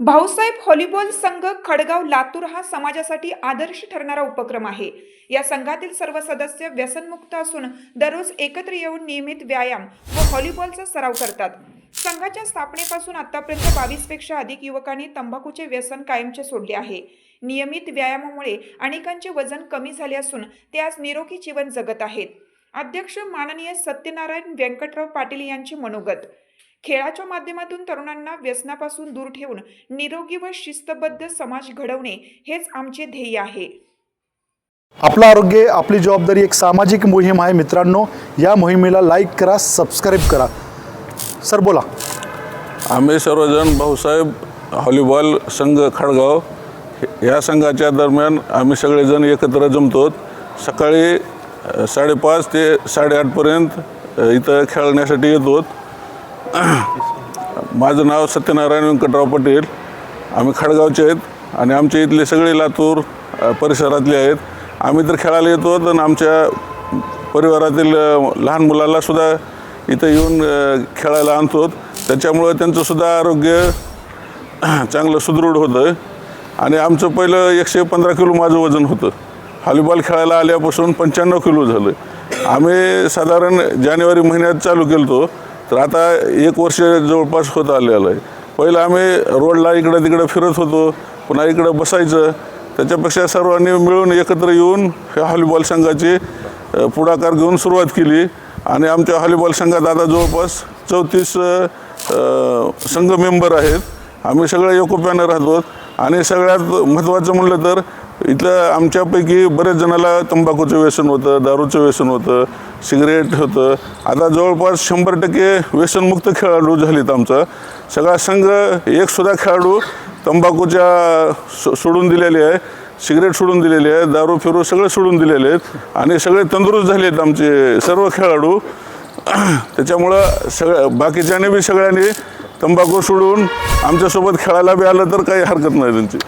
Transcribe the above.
Bhausaheb volleyball संघ खडगाव लातूर हा समाजासाठी आदर्श ठरणारा उपक्रम आहे. या संघातील सर्व सदस्य व्यसनमुक्त असून दररोज एकत्र येऊन नियमित व्यायाम व व्हॉलीबॉलचा सराव करतात. संघाच्या स्थापनेपासून आतापर्यंत बावीसपेक्षा अधिक युवकांनी तंबाखूचे व्यसन कायमचे सोडले आहे. नियमित व्यायामामुळे अनेकांचे वजन कमी झाले असून ते आज निरोगी जीवन जगत आहेत. अध्यक्ष माननीय सत्यनारायण व्यंकटराव पाटील यांचे मनोगत खेळाच्या माध्यमातून तरुणांना व्यसनापासून दूर ठेवून निरोगी व शिस्तबद्ध समाज घडवणे हेच आमचे ध्येय आहे. आपलं आरोग्य आपली जबाबदारी एक सामाजिक मोहीम आहे मित्रांनो. या मोहिमेला लाईक करा सबस्क्राईब करा. सर बोला. आम्ही सर्वजण भाऊसाहेब व्हॉलीबॉल संघ खडगाव या संघाच्या दरम्यान आम्ही सगळेजण एकत्र जमतो. सकाळी साडेपाच ते साडेआठपर्यंत इथं खेळण्यासाठी येतो. माझं नाव सत्यनारायण व्यंकटराव पटेल. आम्ही खडगावचे आहेत आणि आमच्या इथले सगळे लातूर परिसरातले आहेत. आम्ही तर खेळायला येतो आणि आमच्या परिवारातील लहान मुलालासुद्धा इथं येऊन खेळायला आणतो त्याच्यामुळं त्यांचंसुद्धा आरोग्य चांगलं सुदृढ होतं. आणि आमचं पहिलं एकशे पंधरा किलो माझं वजन होतं. व्हॉलीबॉल खेळायला आल्यापासून पंच्याण्णव किलो झालं. आम्ही साधारण जानेवारी महिन्यात चालू केलतो. तर आता एक वर्ष जवळपास होत आलेलं आहे. पहिलं आम्ही रोडला इकडं तिकडं फिरत होतो पुन्हा इकडं बसायचं. त्याच्यापेक्षा सर्वांनी मिळून एकत्र येऊन ह्या हॉलीबॉल संघाची पुढाकार घेऊन सुरुवात केली. आणि आमच्या हॉलीबॉल संघात आता जवळपास चौतीस संघ मेंबर आहेत. आम्ही सगळे एकोप्यानं राहतो. आणि सगळ्यात महत्त्वाचं म्हणलं तर इथलं आमच्यापैकी बरेच जणाला तंबाखूचं व्यसन होतं दारूचं व्यसन होतं सिगरेट होतं. आता जवळपास शंभर टक्के व्यसनमुक्त खेळाडू झालेत आमचा. सगळा संघ एकसुद्धा खेळाडू तंबाखूच्या सो सोडून दिलेले आहे सिगरेट सोडून दिलेले आहे दारू फिरू सगळे सोडून दिलेले आहेत. आणि सगळे तंदुरुस्त झाले आहेत आमचे सर्व खेळाडू. त्याच्यामुळं सगळ्या बाकीच्याने बी सगळ्यांनी तंबाखू सोडून आमच्यासोबत खेळायला बी आलं तर काही हरकत नाही त्यांची.